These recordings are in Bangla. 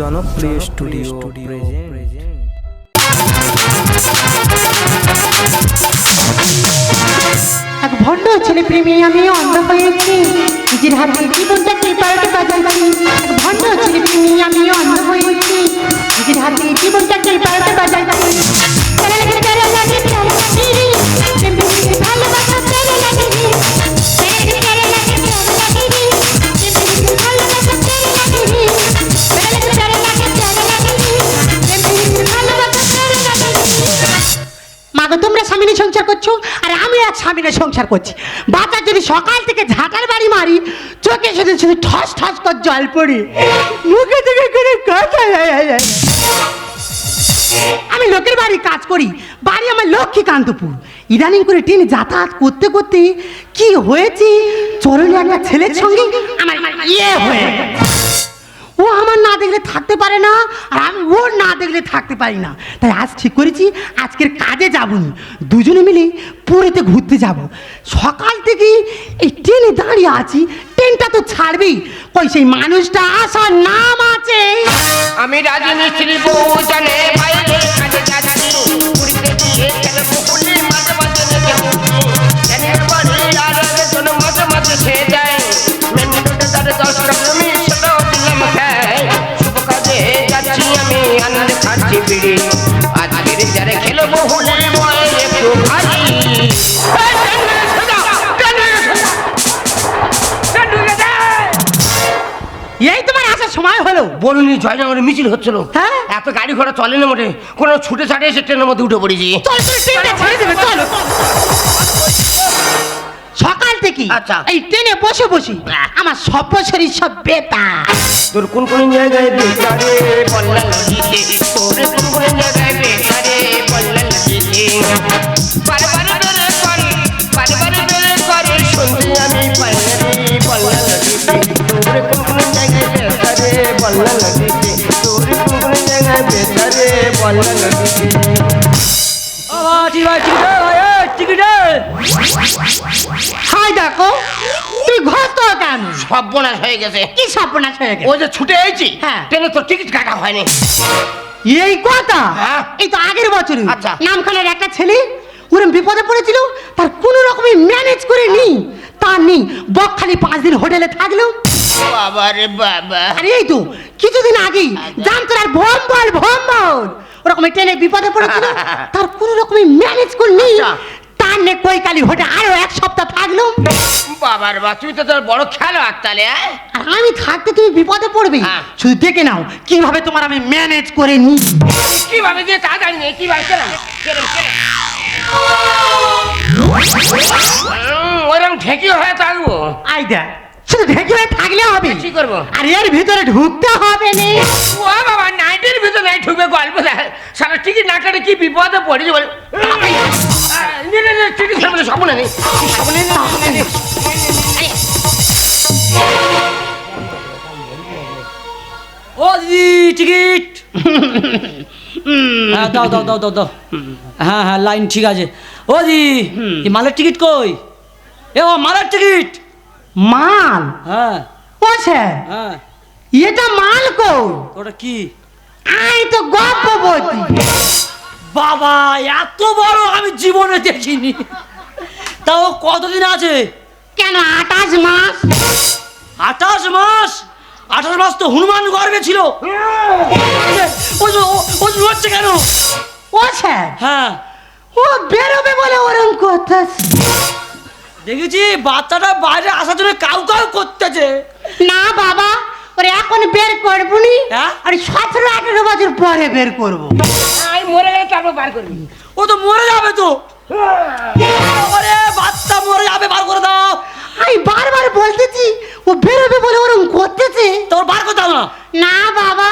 জনপ্রিয় স্টুডিও প্রেজেন্ট এক ভণ্ড ছেলে প্রেমী আমি অন্ধ হয়েছি। নিজের হাতে জীবনটাকে পাল্টে বাজাচ্ছি এক ভণ্ড ছেলে প্রেমী আমি অন্ধ হয়েছি। নিজের হাতে জীবনটাকে পাল্টে বাজাচ্ছি ভালোবাসা সংসার করছ? আর আমি এক স্বামী সংসার করছি। বাচ্চা যদি সকাল থেকে ঝাঁটার বাড়ি মারি, চোখে শুধু শুধু ঠস ঠস করে জল পড়ি। মুখে থেকে করে। আমি লোকের বাড়ি কাজ করি। বাড়ি আমার লক্ষ্মীকান্তপুর। ইদানিং করে ট্রেনে যাতায়াত করতে করতে কি হয়েছে? চরণে একটা ছেলের সঙ্গে আমার ইয়ে হয়ে। ও আমার না দেখলে থাকতে পারে না, আর আমি ওর না দেখলে থাকতে পারি না। তাই আজ ঠিক করেছি, আজকের কাজে যাবনি। দুজনে মিলে পুরীতে ঘুরতে যাব। সকাল থেকে এই ট্রেনে দাঁড়িয়ে আছি, ট্রেনটা তো ছাড়বেই। কই সেই মানুষটা আসার নাম আছে? আমি বউ জানে বাইরে কাজে পুরীতে গিয়ে বলুনি জয়নগরে মিছিল হচ্ছিল। হ্যাঁ? এত গাড়ি ঘোড়া চলে না মোটে? কোনো ছুটে ছাড়ে এসে ট্রেনের মধ্যে উঠে পড়েছি। চল চল ট্রেনটা ছেড়ে দেবে চলো। সকাল থেকে আচ্ছা। এই ট্রেনে বসে বসে আমার সব শরীর সব বেতা তোর কোন কোন জায়গায় বল্লা তোর কোন কোন জায়গায় বল্লা জায়গায় বেকারে বল্লা হাই দেখো তুই ঘর তো কেন? সর্বনাশ হয়ে গেছে। কি সর্বনাশ হয়ে গেছে? ও যে ছুটে এসেছি হ্যাঁ। ট্রেনে তো টিকিট কাটা হয়নি। এই কথা? হ্যাঁ। এই তো আগের বছরে। আচ্ছা। নামখানার একটা ছেলে ওরম বিপদে পড়েছিল তার কোনো রকমে ম্যানেজ করে নি তার নেই বকখালি পাঁচ দিন হোটেলে থাকল। বাবা রে বাবা। আর এই তো কিছুদিন আগেই ওরকম ট্রেনে বিপদে পড়েছিল তার কোনো রকমে ম্যানেজ করে নি আচ্ছা। তার নে কৈকালি হোটেল আরও এক সপ্তাহ বাবার বা তো তোর বড় খেলোয়াড় তাহলে হ্যাঁ? আর আমি থাকতে তুমি বিপদে পড়বে। হ্যাঁ। শুধু দেখে নাও কীভাবে তোমার আমি ম্যানেজ করে নি কীভাবে যে তা জানি না কীভাবে উম, ওরম ঠেকি হয়ে থাকব। আই দেখ শুধু ঢেকে হয়ে থাকলে হবে। কি করব? আর এর ভিতরে ঢুকতে হবে নে। ও বাবা নাইটের ভিতর নাই ঢুকবে গল্প সারা টিকিট না কাটে কি বিপদে পড়েছি বলে। টিকিট সামনে স্বপ্ন নেই। স্বপ্নে নেই ও দিদি টিকিট। হ্যাঁ দাও দাও দাও দাও দাও। হ্যাঁ হ্যাঁ লাইন ঠিক আছে। ও দিদি মালের টিকিট কই? এ ও মালের টিকিট। মাল। হ্যাঁ। ও হ্যাঁ। এটা মাল কো ওটা কি? আই তো গর্ভবতী বাবা এত বড় আমি জীবনে দেখিনি। তাও কতদিন আছে? কেন আঠাশ মাস? আঠাশ মাস? আঠাশ মাস তো হনুমান গর্বে ছিল। হচ্ছে কেন? ও স্যার হ্যাঁ। ও বেরোবে বলে ওরম কথা দেখেছি বাচ্চাটা বাইরে আসার জন্য কাউ কাউ করতেছে। না বাবা ওরে এখন বের করব নি হ্যাঁ? আর সতেরো আঠেরো বছর পরে বের করব। আমি মরে গেলে তারপর বার করবি। ও তো মরে যাবে তো। ওরে বাচ্চা মরে যাবে বার করে দাও। আমি বারবার বলতেছি ও বেরোবে বলে ওরম করতেছে। তোর বার করে দাও না। না বাবা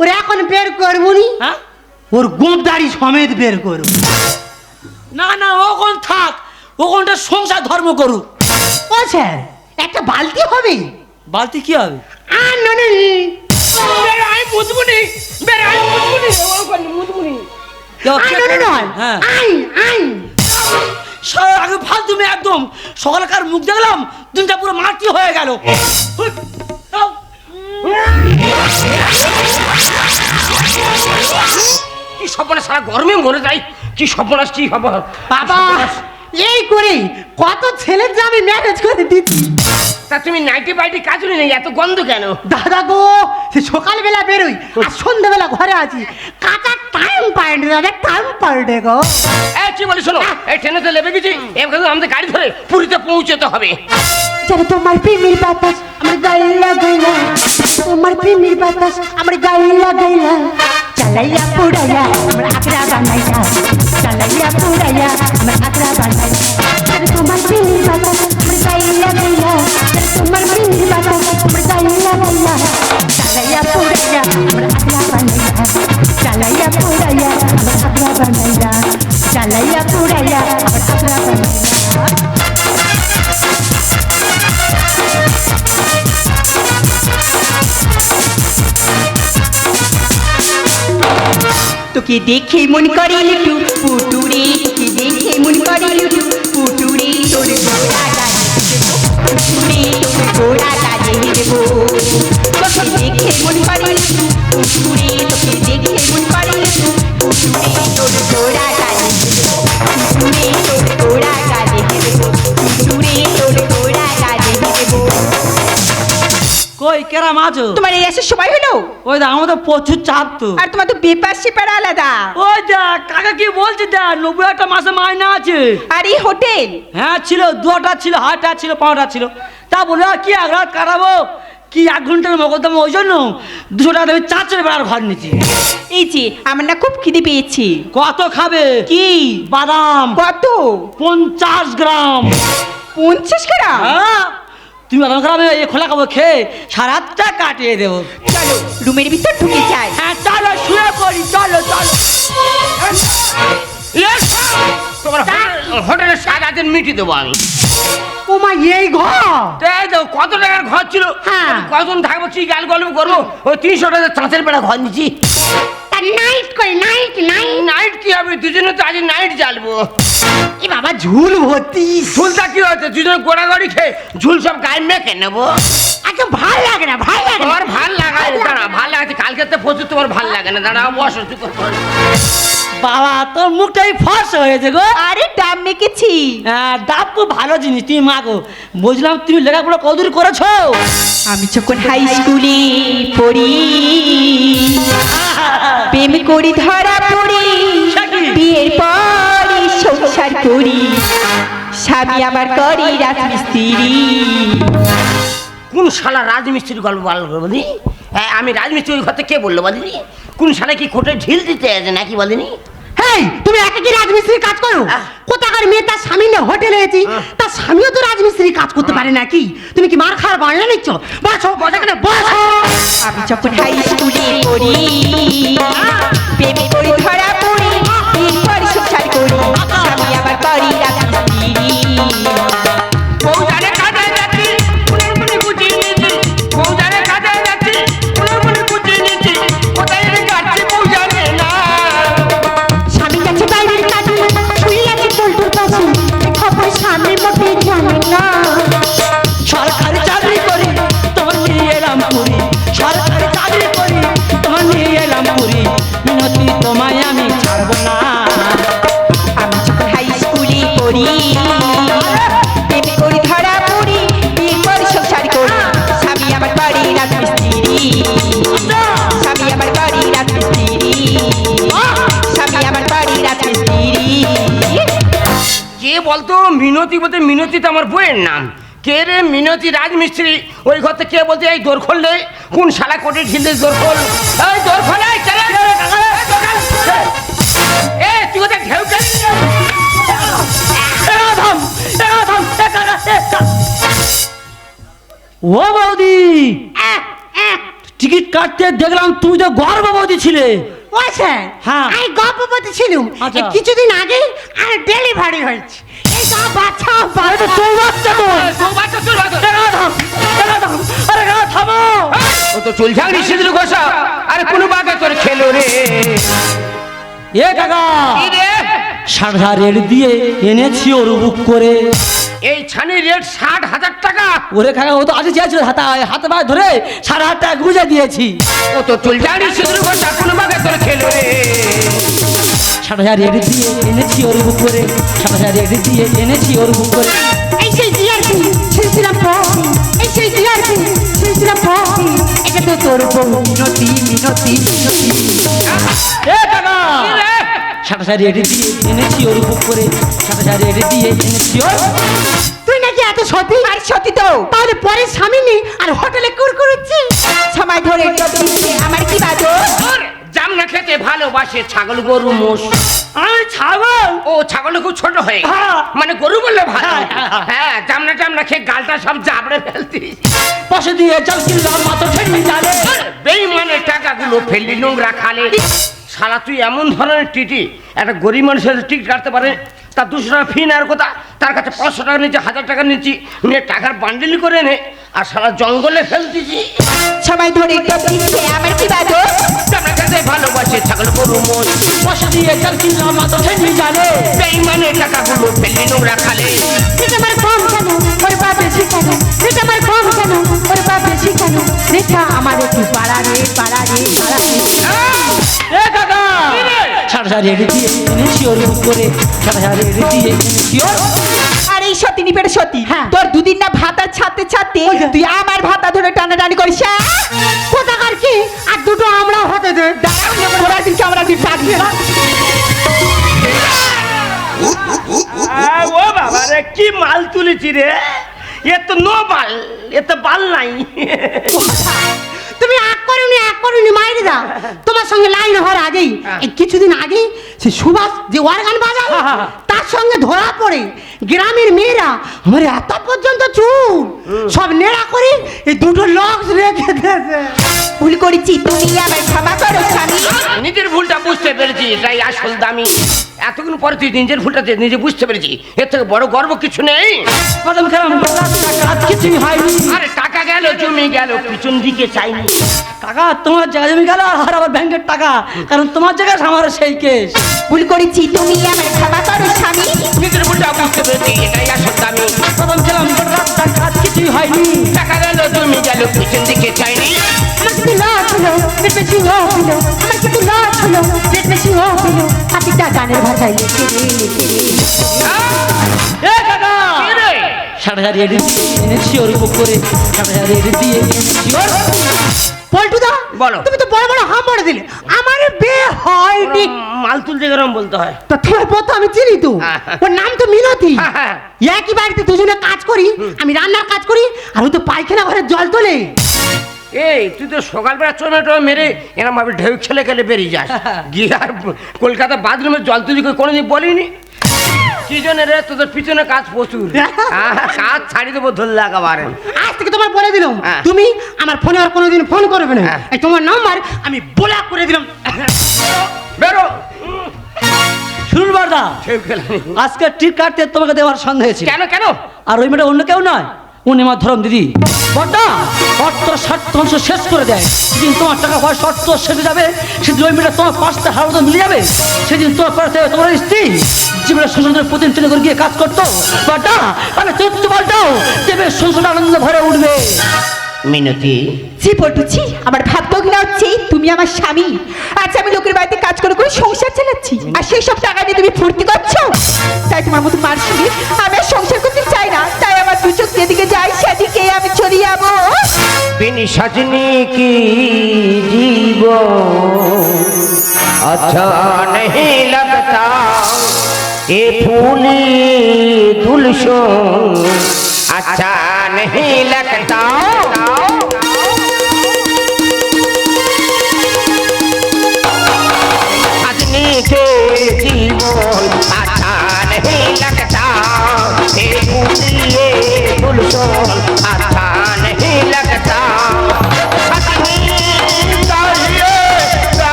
ওরে এখন বের করব নি হ্যাঁ? ওর গোপ দাড়ি সমেত বের করব। না না ওখান থাক। ওখানটা সংসার ধর্ম করুক। ও স্যার একটা বালতি হবে। বালতি কি হবে? আর ননে। বেরে আমি মুদমুনি আমি মুদমুনি ওখানে মুদমুনি আই ননে নয়। হ্যাঁ। আই আই। আগে ফালতু মেয়ে একদম। সকালকার মুখ দেখলাম দিনটা পুরো মাটি হয়ে গেল। কি সর্বনাশ সারা গরমে মরে যায় কি সর্বনাশ আসছি খবর বাবা এই করে কত ছেলের যে আমি ম্যানেজ করে দিচ্ছি। তা তুমি নাইটি বাইটি কাজুরি নেই এত গন্ধ কেন? দাদা গো সে সকালবেলা বেরোই আর সন্ধ্যেবেলা ঘরে আছি। কাঁচা টাইম পায় না দাদা টাইম পাল্টে গো। এই কি বলি শোনো? এই ট্রেনে তো লেবে গেছি এবার আমাদের গাড়ি ধরে পুরীতে পৌঁছতে হবে। যেন তোমার প্রেমের বাতাস আমার গায়ে লাগাইলা তোমার প্রেমের বাতাস আমার গায়ে লাগাইলা চালাইয়া পুড়াইয়া আমার আকরা বানাইলা চালাইয়া পুড়াইয়া আমার আকরা বানাইলা যেন তোমার প্রেমের বাতাস আমার লাগাইলা যেন তোমার তোকে দেখে মন করে লুটু পুটুরে তোকে দেখে মন করে লুটু ওই দা আমাদের প্রচুর চাপ তো। আর তোমার তো বেপার সেপার আলাদা। ওই যা কাকা কি বলছে দা নব্বই একটা মাসে মাইনা আছে। আর এই হোটেল? হ্যাঁ ছিল দুটা ছিল হাটটা ছিল পাঁচটা ছিল। তা বলে কি এক রাত কাটাবো? কি এক ঘণ্টার মকদ্দমা ওই জন্য? দুশো টাকা দেবে চার চলে বেড়ার ঘর নিচ্ছি এই যে আমার না খুব খিদে পেয়েছি। কত খাবে? কি? বাদাম। কত? পঞ্চাশ গ্রাম। পঞ্চাশ গ্রাম? হ্যাঁ। তুমি বাদাম গ্রামে এই খোলা খাব খেয়ে সারাতটা কাটিয়ে দেবো। চলো রুমের ভিতর ঢুকে যাই। হ্যাঁ চলো শুয়ে পড়ি চলো চলো! হোটেলের সাত দিন মিটিয়ে দেবো আমি। ও মা এই ঘর? এই তো কত টাকার ঘর ছিল? হ্যাঁ। কজন থাকব কি গাল গল্প করব? ওই তিনশো টাকা চাঁচের বেড়া ঘর নিচ্ছি নাইট করে নাইট নাইট নাইট কি হবে? দুজনে তো আজ নাইট জ্বালবো। এ বাবা ঝুল ভর্তি ঝুলটা কি হয়েছে? দুজনে গোড়াগড়ি খেয়ে ঝুল সব গায়ে মেখে নেব। আচ্ছা ভালো লাগে না ভালো লাগে তোমার ভালো লাগায় দাঁড়া ভালো লাগাচ্ছে কালকে তো প্রচুর তোমার ভালো লাগে না। দাঁড়া বসো চুপ বাবা তোর মুখটাই ফস হয়েছে গো। আরে মেখেছি হ্যাঁ ডাব খুব ভালো জিনিস তুমি মাগো বুঝলাম তুমি লেখাপড়া কদূর করেছ? আমি যখন হাই স্কুলে পড়ি প্রেম করি ধরা পড়ি বিয়ের পরে সংসার করি স্বামী আবার করি রাজমিস্ত্রি। কোন শালা রাজমিস্ত্রির গল্প ভালো বলি হ্যাঁ আমি রাজমিস্ত্রি ওই ঘরতে কে বলল বলিনি? কোন শালা কি খোটে ঢিল দিতে আছে নাকি বলিনি? হেই তুমি একা কি রাজমিস্ত্রি কাজ করো? কোথাকার মেয়ে তার স্বামী নিয়ে হোটেলে এসেছি তার স্বামীও তো রাজমিস্ত্রি কাজ করতে পারে নাকি? তুমি কি মার খাওয়ার বাংলা নিচ্ছ? বসো বসো এখানে বসো। আমি যখন হাই স্কুলে পড়ি। প্রেম করি ধরা পড়ি। সংসার করি। আমি আবার করি রাজমিস্ত্রি বলতো মিনতি বলতে মিনতি তো আমার বইয়ের নাম। কে রে মিনতি রাজমিস্ত্রি? ওই ঘরতে কে বলতে এই দোর খোললে কোন শালা কোটে ঢিল দোর খোল? এই দোর খোল এই চলে এ তুই কোথায় ঢেউ। ও বৌদি টিকিট কাটতে দেখলাম তুমি তো গর্ভবতী ছিলে। ও স্যার হ্যাঁ। আমি গর্ভবতী ছিলাম। আচ্ছা। কিছুদিন আগে আর ডেলিভারি হয়েছে। তোর বাচ্চা তোর বাচ্চা, তোর আরে থামো ও তো চুল ঝাগড়ি সিঁদুর ঘষা। আরে কোনো তোর খেলো রে। এ কাকা কি রে? সাদা রেল দিয়ে এনেছি ওর বুক করে। এই ছানি রেট ষাট হাজার টাকা? ওরে কাকা ও তো আগে চেয়েছিল হাতা হাতে পায়ে ধরে সাড়ে হাত টাকা গুঁজে দিয়েছি। ও তো চুল জানি সিঁদুর ঘষা কোনো ভাবে তোর খেলো রে। ষাট হাজার রেডি দিয়ে এনেছি ওর বুক করে। ষাট হাজার রেডি দিয়ে এনেছি ওর বুক করে। এই সেই জিয়ারপি ছিলছিলাম পথে এই সেই জিয়ারপি ছিলছিলাম পথে এটা তো তোর বউ মিনতি মিনতি মিনতি। এ কাকা! রে? ষাট রেডি দিয়ে এনেছি ওর বুক করে। ষাট হাজার রেডি দিয়ে এনেছি ওর তুই নাকি এত সতী? আর সত্যি তো? তাহলে পরে স্বামী নেই আর হোটেলে কুরকুরুচ্ছি সময় ধরে আমার কি বাজো জামনা খেতে ভালোবাসে ছাগল গরু মোষ। আমি ছাগল? ও ছাগল খুব ছোট হয়ে গেছে। হ্যাঁ। মানে গরু বললে ভালো। হ্যাঁ, হ্যাঁ, হ্যাঁ। জামনা টামনা খেয়ে গালটা সব জাবড়ে ফেলতি। পাশে দিয়ে জল কিনলাম মাত্র ঠেলি জানে বেইমানের টাকাগুলো ফেললি নোংরা খালে। শালা তুই এমন ধরনের টিটি একটা গরিব মানুষের টিকিট কাটতে পারে তার দুশো টাকা ফি নেওয়ার কথা তার কাছে পাঁচশো টাকা নিচ্ছি হাজার টাকা নিচ্ছি নিয়ে টাকার বান্ডিল করে নে আর সারা জঙ্গলে ফেলতেছি। সবাই ধরে আমার কি বাজো জামনা ভালোবাসে ছাগল গরু মোষ পাশে দিয়ে জল কিনলাম মাত্র ঠেলি জানে বেইমানের টাকাগুলো ফেললি নোংরা খালে। এটা আমার কম কেন? ওর বাপ বেশি কেন? এটা আমার কম কেন? ওর বাপ বেশি কেন? রেখা আমার একটু পাড়া রে পাড়া রে পাড়া রে। এ কাকা ষাট দিয়ে এনেছি ওর করে ষাট দিয়ে এনেছি আর এই সত্যি নিবের সত্যি হ্যাঁ। তোর দুদিন না ভাতা ছাড়তে ছাড়তে তুই আমার ভাতা ধরে টানাটানি করিস হ্যাঁ? কোথাকার কি? আর দুটো আমরা হতে দে। ওরা দিন আমরা দিন থাকবে না? ও বাবা রে কি মাল তুলেছি রে? এ তো নো বাল এ তো বাল নাই। তুমি এক করুনি এক করুনি মাইরে দাও। তোমার সঙ্গে লাইন হওয়ার আগেই কিছুদিন আগেই সে সুভাষ যে বাজায় তার সঙ্গে ধরা পড়ে। গ্রামের মেয়েরা আমার এত পর্যন্ত চুল সব নেড়া করে এই দুটো লক্স রেখে দিয়েছে ভুল করেছি তুমি আমার ক্ষমা করো স্বামী। নিজের ভুলটা বুঝতে পেরেছি এটাই আসল দামি। এতক্ষণ পরে তুই নিজের ভুলটা নিজে বুঝতে পেরেছি এর থেকে বড় গর্ব কিছু নেই। প্রথম খেলাম। কাজ কিছুই হয়নি। আরে টাকা গেল জমি গেল পিছন দিকে চাইনি। কাকা তোমার জায়গা জমি গেল আর আবার ব্যাংকের টাকা। কারণ তোমার জায়গা আমার সেই কেস। ভুল করেছি তুমি আমার ক্ষমা করো স্বামী। নিজের ভুলটা বুঝতে পেরেছি এটাই আসল দামি। প্রথম খেলাম। কাজ কিছুই হয়নি। গেল পিছন দিকে চাইনি আমার কিন্তু হলো পেট হলো আমার হলো পেট হলো গানের ভাষায় লেখে। এনেছি ওর বুক করে হাজার রেডি দিয়ে এনেছি ওর পল্টুদা বলো। তুমি তো বড় বড় হাম বড় দিলে। আমার হয়নি মাল তুলতে গেলাম বলতে হয়। তো তোমার পথ আমি চিনি তো। হ্যাঁ। ওর নাম তো মিনতি। হ্যাঁ, হ্যাঁ। একই বাড়িতে দুজনে কাজ করি আমি রান্নার কাজ করি আর ও তো পায়খানা ঘরে জল তোলে। এই তুই তো সকালবেলা চোনাটা মেরে এরম ভাবে ঢেউ খেলে খেলে বেরিয়ে যাস। গিয়ে আর কলকাতা বাথরুমে জল তুলি কোনোদিন বলিনি? কি জন্য রে তোদের পিছনে কাজ প্রচুর। আহ, কাজ ছাড়ি দেবো ধরলে একেবারে। আজ থেকে তোমার বলে দিলাম হ্যাঁ। তুমি আমার ফোনে আর কোনোদিন ফোন করবে না। হ্যাঁ। তোমার নাম্বার আমি ব্লক করে দিলাম। বেরো। শুনুন বারদা। আজকে টিক কাটতে তোমাকে দেওয়ার সন্দেহ ছিল। কেন কেন? আর ওই মেয়েটা অন্য কেউ নয়। উনি আমার ধরম দিদি বড়টা অর্থ স্বার্থ অংশ শেষ করে দেয়। সেদিন তোমার টাকা পয়সা অর্থ শেষে যাবে সেদিন ওই মেয়েটা তোমার পাঁচটা হাওড়া মিলে যাবে সেদিন তোমার পাশে তোমার স্ত্রী জীবনের সংসারের প্রতিনিধি করে গিয়ে কাজ করতো। বড়টা তাহলে চতুর্থ পাল্টাও দেবে সংসার আনন্দ ভরে উঠবে। মিনতি। ছি পটুছি আমার হচ্ছে তুমি আমার স্বামী। আজ আমি লোকের বাড়িতে কাজ করে করে সংসার চালাচ্ছি। আর সেই সব টাকা নিয়ে তুমি ফুর্তি করছ? তাই তোমার মতো মার সঙ্গে আমি আর সংসার করতে চাই না তাই আমার দু চোখ যেদিকে যাই রেখে আমি চড়িয়াব বিনি সাজনি কি জীব? আচ্ছা নহি লাগতা, এ ফুলি দুলশো আচ্ছা নহি লাগতা। আজনি কে জীবন